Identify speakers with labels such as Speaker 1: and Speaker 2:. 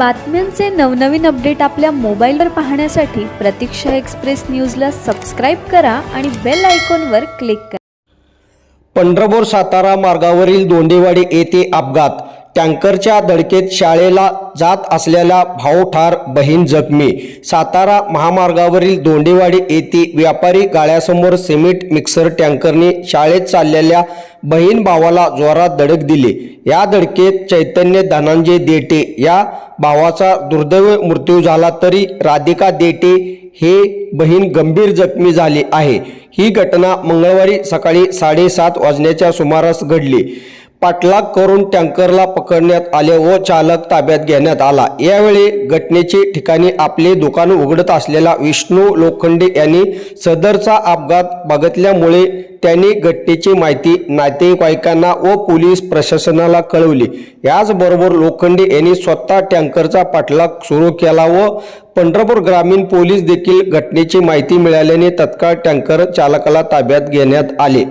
Speaker 1: बातम्यांचे नवनवीन अपडेट आपल्या मोबाईलवर पाहण्यासाठी प्रतीक्षा एक्सप्रेस न्यूजला सबस्क्राईब करा आणि बेल आयकॉनवर क्लिक करा.
Speaker 2: पंढरपूर सातारा मार्गावरील दोंडेवाडी येथे अपघात. टँकरच्या धडकेत शाळेला जात असलेला भाऊ ठार बहीण जखमी. सातारा महामार्गावरील दोंडेवाडी येथे व्यापारी गाळ्यासमोर सिमेंट मिक्सर टँकरने शाळेत चाललेल्या बहीण भावाला जोरात धडक दिली. या धडकेत चैतन्य धनंजय देटे या भावाचा दुर्दैव मृत्यू झाला तरी राधिका देटे हे बहीण गंभीर जखमी झाली आहे. ही घटना मंगळवारी सकाळी साडेसात वाजण्याच्या सुमारास घडली. पाठलाग करून टँकरला पकडण्यात आले व चालक ताब्यात घेण्यात आला. यावेळी घटनेचे ठिकाणी आपले दुकान उघडत असलेला विष्णू लोखंडे यांनी सदरचा अपघात बघितल्यामुळे त्यांनी घटनेची माहिती नातेवाईकांना व पोलीस प्रशासनाला कळवली. याचबरोबर लोखंडे यांनी स्वतः टँकरचा पाठलाग सुरू केला व पंढरपूर ग्रामीण पोलीस देखील घटनेची माहिती मिळाल्याने तत्काळ टँकर चालकाला ताब्यात घेण्यात आले.